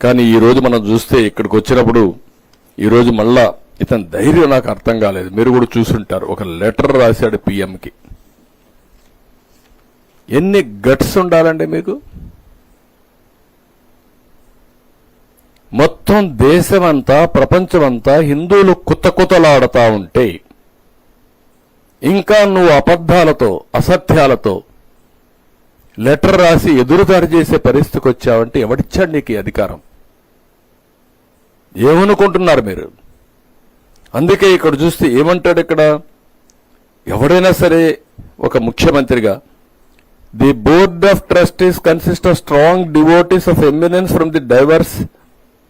కానీ ఈరోజు మనం చూస్తే ఇక్కడికి వచ్చినప్పుడు ఈరోజు మళ్ళా ఇతని ధైర్యం నాకు అర్థం కాలేదు. మీరు కూడా చూసుంటారు. ఒక లెటర్ రాశాడు పిఎంకి. ఎన్ని గట్స్ ఉండాలండి మీకు? మొత్తం దేశమంతా ప్రపంచమంతా హిందువులు కుత కుతలాడుతా ఉంటే ఇంకా నువ్వు అబద్ధాలతో అసత్యాలతో లెటర్ రాసి ఎదురుదారి చేసే పరిస్థితికి వచ్చావంటే ఎవడిచ్చాడు నీకు అధికారం? ఏమనుకుంటున్నారు మీరు? అందుకే ఇక్కడ చూస్తే ఏమంటాడు ఇక్కడ? ఎవడైనా సరే ఒక ముఖ్యమంత్రిగా the board of trustees consist of strong devotees of eminence from the diverse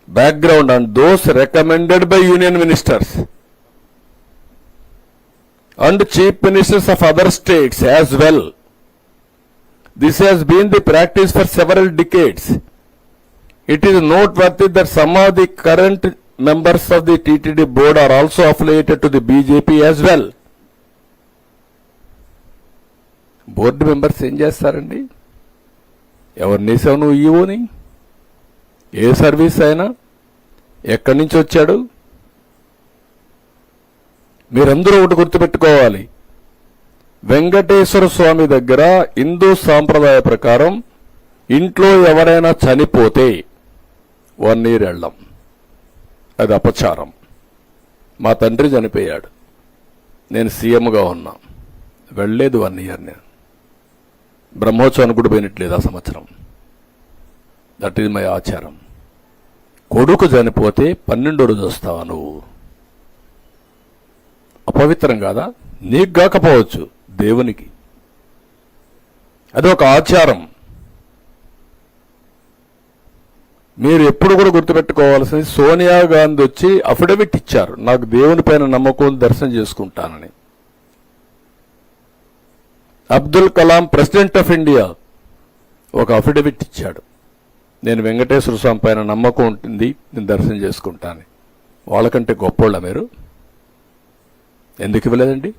background and those recommended by union ministers and chief ministers of other states as well this has been the practice for several decades It is noteworthy that some of the current members of the TTD board are also affiliated to the BJP as well. Board members ఏం చేస్తారండి? ఎవరిని వేసావు నువ్వు ఈవోని ఏ service అయినా? ఎక్కడి నుంచి వచ్చాడు? మీరందరూ ఒకటి గుర్తుపెట్టుకోవాలి. వెంకటేశ్వర స్వామి దగ్గర హిందూ సాంప్రదాయ ప్రకారం ఇంట్లో ఎవరైనా చనిపోతే వన్ ఇయర్ వెళ్ళం అది అపచారం. మా తండ్రి చనిపోయాడు. నేను సీఎంగా ఉన్నా. వెళ్ళలేదు వన్ ఇయర్ నేను బ్రహ్మోత్సవానికి కూడా పోయినట్లేదు ఆ సంవత్సరం. దట్ ఈజ్ మై ఆచారం. కొడుకు చనిపోతే పన్నెండో రోజు వస్తావా నువ్వు? అపవిత్రం కాదా? నీకు కాకపోవచ్చు. దేవునికి. అది ఒక ఆచారం. మీరు ఎప్పుడు కూడా గుర్తుపెట్టుకోవాల్సింది సోనియా గాంధీ వచ్చి అఫిడవిట్ ఇచ్చారు. నాకు దేవుని పైన నమ్మకం దర్శనం చేసుకుంటానని. Abdul Kalam president of India ఒక అఫిడవిట్ ఇచ్చాడు. నేను వెంకటేశ్వర స్వామి పైన నమ్మకం ఉంటుంది నేను దర్శనం చేసుకుంటాను వాళ్ళకంటే గొప్పోళ్ళ మీరు. ఎందుకు ఇవ్వలేదండి?